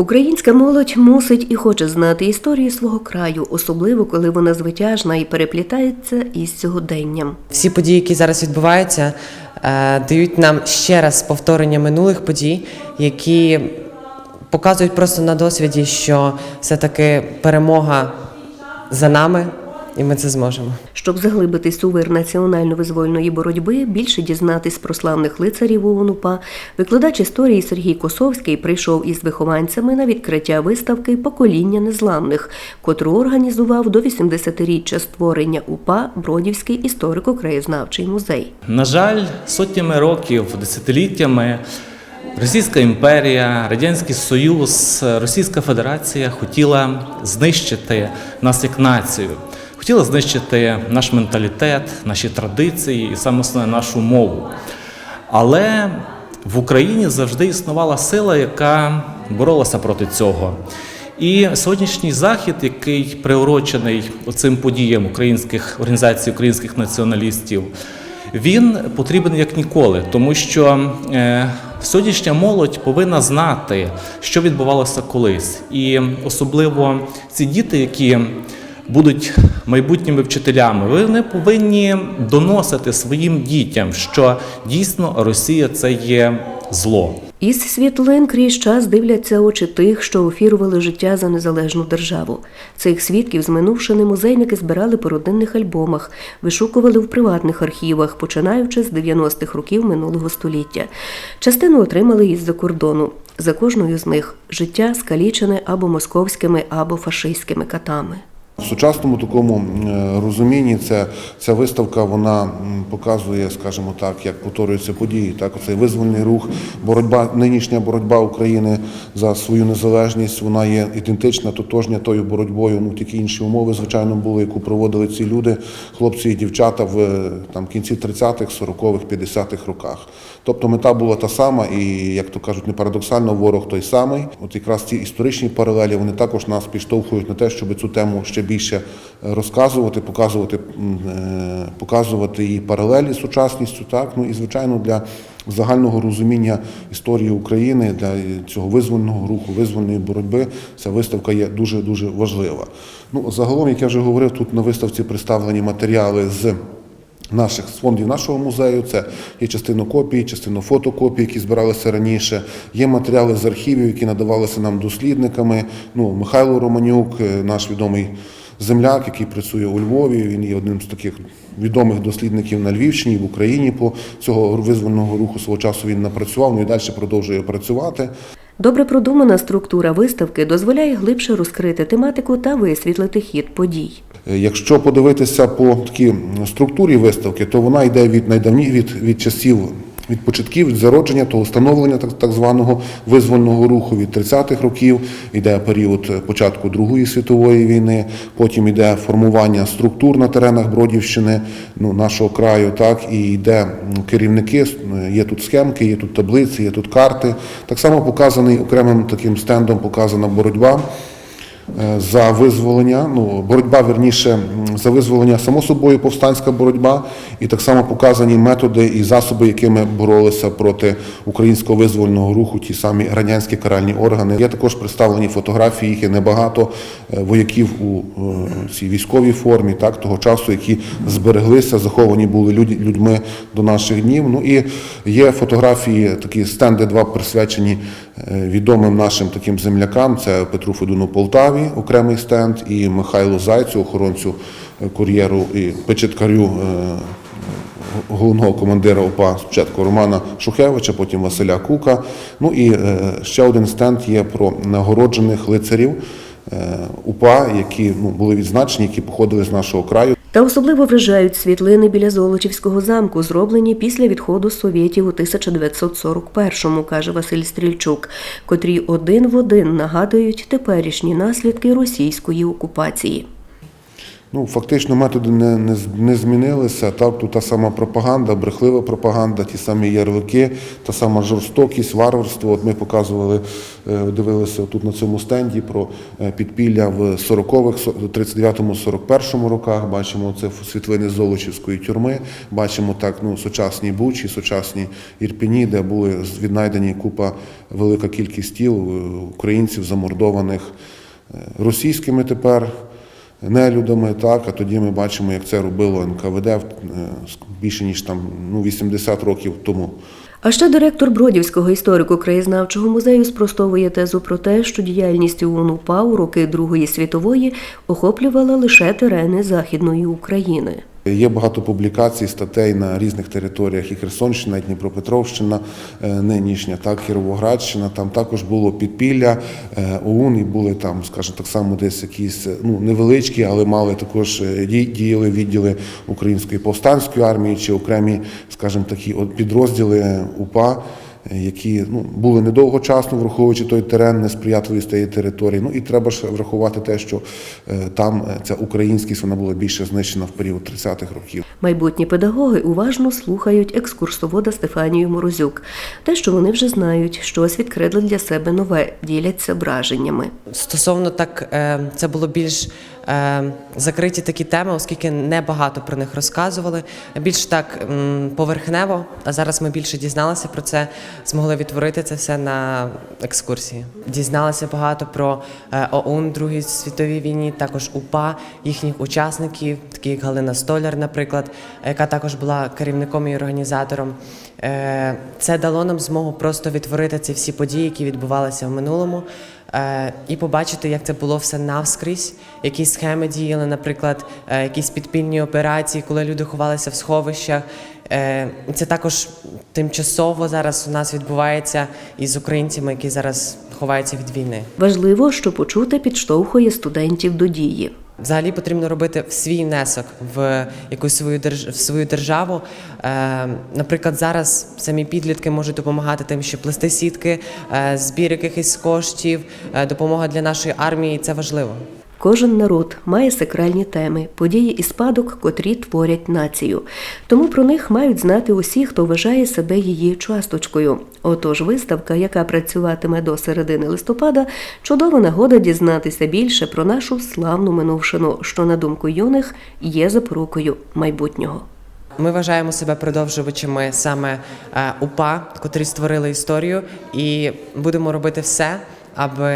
Українська молодь мусить і хоче знати історію свого краю, особливо коли вона звитяжна і переплітається із сьогоденням. Всі події, які зараз відбуваються, е, дають нам ще раз повторення минулих подій, які показують просто на досвіді, що все-таки перемога за нами, і ми це зможемо. Щоб заглибитись у вир національно-визвольної боротьби, більше дізнатись про славних лицарів ОУН-УПА, викладач історії Сергій Косовський прийшов із вихованцями на відкриття виставки Покоління незламних, котру організував до 80-річчя створення УПА Бродівський історико-краєзнавчий музей. На жаль, сотнями років, десятиліттями Російська імперія, Радянський Союз, Російська Федерація хотіла знищити нас як націю, хотіла знищити наш менталітет, наші традиції і саме основне нашу мову. Але в Україні завжди існувала сила, яка боролася проти цього. І сьогоднішній захід, який приурочений цим подіям українських організацій українських націоналістів, він потрібен як ніколи, тому що е, сьогоднішня молодь повинна знати, що відбувалося колись, і особливо ці діти, які будуть майбутніми вчителями, вони повинні доносити своїм дітям, що дійсно Росія це є зло. Із світлин крізь час дивляться очі тих, що офірували життя за незалежну державу. Цих свідків з минувшини музейники збирали по родинних альбомах, вишукували в приватних архівах, починаючи з 90-х років минулого століття. Частину отримали із-за кордону. За кожною з них життя скалічене або московськими, або фашистськими катами. В сучасному такому е, розумінні це, ця виставка вона показує, скажімо так, як повторюються події. Так, оцей визвольний рух, боротьба, нинішня боротьба України за свою незалежність, вона є ідентична, тотожня тою боротьбою. Ну тільки інші умови, звичайно, були, яку проводили ці люди, хлопці і дівчата в там кінці 30-х, 40-х, 50-х роках. Тобто мета була та сама, і як то кажуть, не парадоксально, ворог той самий. От якраз ці історичні паралелі вони також нас підштовхують на те, щоб цю тему ще більше розказувати, показувати, е, показувати її паралелі з сучасністю. Так ну і звичайно для загального розуміння історії України для цього визвольного руху, визвольної боротьби. Ця виставка є дуже дуже важлива. Ну загалом, як я вже говорив, тут на виставці представлені матеріали з наших з фондів нашого музею. Це є частина копій, частина фотокопій, які збиралися раніше. Є матеріали з архівів, які надавалися нам дослідниками. Ну, Михайло Романюк, е, наш відомий земляк, який працює у Львові. Він є одним з таких відомих дослідників на Львівщині, в Україні. По цього визвольного руху свого часу він напрацював, ну і далі продовжує працювати. Добре продумана структура виставки дозволяє глибше розкрити тематику та висвітлити хід подій. Е, Якщо подивитися по такій структурі виставки, то вона йде від найдавні від, від часів. Від початків від зародження того становлення так, званого визвольного руху від 30-х років йде період е, початку Другої світової війни, потім йде формування структур на теренах Бродівщини, ну, нашого краю, так і йде керівники. е, Є тут схемки, є тут таблиці, є тут карти. Так само показаний окремим таким стендом показана боротьба е, за визволення, ну боротьба верніше за визволення, само собою повстанська боротьба, і так само показані методи і засоби, якими боролися проти українського визвольного руху, ті самі радянські каральні органи. Є також представлені фотографії, їх є небагато е, вояків у е, цій військовій формі, так того часу, які збереглися, заховані були люд- людьми до наших днів. Ну і є фотографії, такі стенди, два присвячені е, відомим нашим таким землякам. Це Петру Федуну Полтаві, окремий стенд, і Михайлу Зайцю, охоронцю кур'єру і печеткарю е, головного командира УПА спочатку Романа Шухевича, потім Василя Кука. Ну і е, ще один стенд є про нагороджених лицарів е, УПА, які ну, були відзначені, які походили з нашого краю. Та особливо вражають світлини біля Золочівського замку, зроблені після відходу совєтів у 1941-му, каже Василь Стрільчук, котрі один в один нагадують теперішні наслідки російської окупації. Ну, фактично методи не, не, не змінилися. Так, тут та сама пропаганда, брехлива пропаганда, ті самі ярлики, та сама жорстокість, варварство. От ми показували, е, дивилися тут на цьому стенді про е, підпілля в 40-х, 39-41 роках. Бачимо це світлини Золочівської тюрми. Бачимо так, ну, сучасні бучі, сучасні Ірпіні, де були віднайдені купа велика кількість тіл е, українців, замордованих російськими тепер нелюдами, так, а тоді ми бачимо, як це робило НКВД е, більше ніж там ну, 80 років тому. А ще директор Бродівського історико-краєзнавчого музею спростовує тезу про те, що діяльність УПА у роки Другої світової охоплювала лише терени Західної України. Є багато публікацій, статей на різних територіях, і Херсонщина, і Дніпропетровщина, е, нинішня, так, Кіровоградщина. Там також було підпілля е, ОУН, і були там, скажімо, так само десь якісь е, ну, невеличкі, але мали також ді- діяли відділи Української повстанської армії чи окремі, скажімо, такі підрозділи УПА. Які ну, були недовгочасно, враховуючи той терен, несприятливість тієї території. Ну і треба ж врахувати те, що е, там е, ця українськість вона була більше знищена в період 30-х років. Майбутні педагоги уважно слухають екскурсовода Стефанію Морозюк. Те, що вони вже знають, щось відкрили для себе нове, діляться враженнями. Стосовно так, е, це було більш закриті такі теми, оскільки небагато про них розказували. Більш так поверхнево. А зараз ми більше дізналися про це, змогли відтворити це все на екскурсії. Дізналися багато про е, ОУН Другій світовій війні, також УПА, їхніх учасників, такі як Галина Столяр, наприклад, яка також була керівником і організатором. Е, Це дало нам змогу просто відтворити ці всі події, які відбувалися в минулому, е, і побачити, як це було все навскрізь, які схеми діяли, наприклад, е, якісь підпільні операції, коли люди ховалися в сховищах. Е, Це також тимчасово зараз у нас відбувається із українцями, які зараз ховаються від війни. Важливо, що почути підштовхує студентів до дії. Взагалі потрібно робити свій внесок в якусь свою держ... в свою державу. Е, наприклад, зараз самі підлітки можуть допомагати тим, що плести сітки, е, збір якихось коштів, е, допомога для нашої армії. Це важливо. Кожен народ має сакральні теми, події і спадок, котрі творять націю. Тому про них мають знати усі, хто вважає себе її часточкою. Отож, виставка, яка працюватиме до середини листопада, чудова нагода дізнатися більше про нашу славну минувшину, що, на думку юних, є запорукою майбутнього. Ми вважаємо себе продовжувачами саме е, УПА, котрі створили історію, і будемо робити все, аби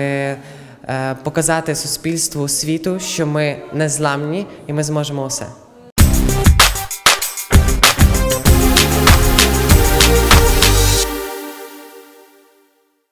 показати суспільству світу, що ми не зламні і ми зможемо усе.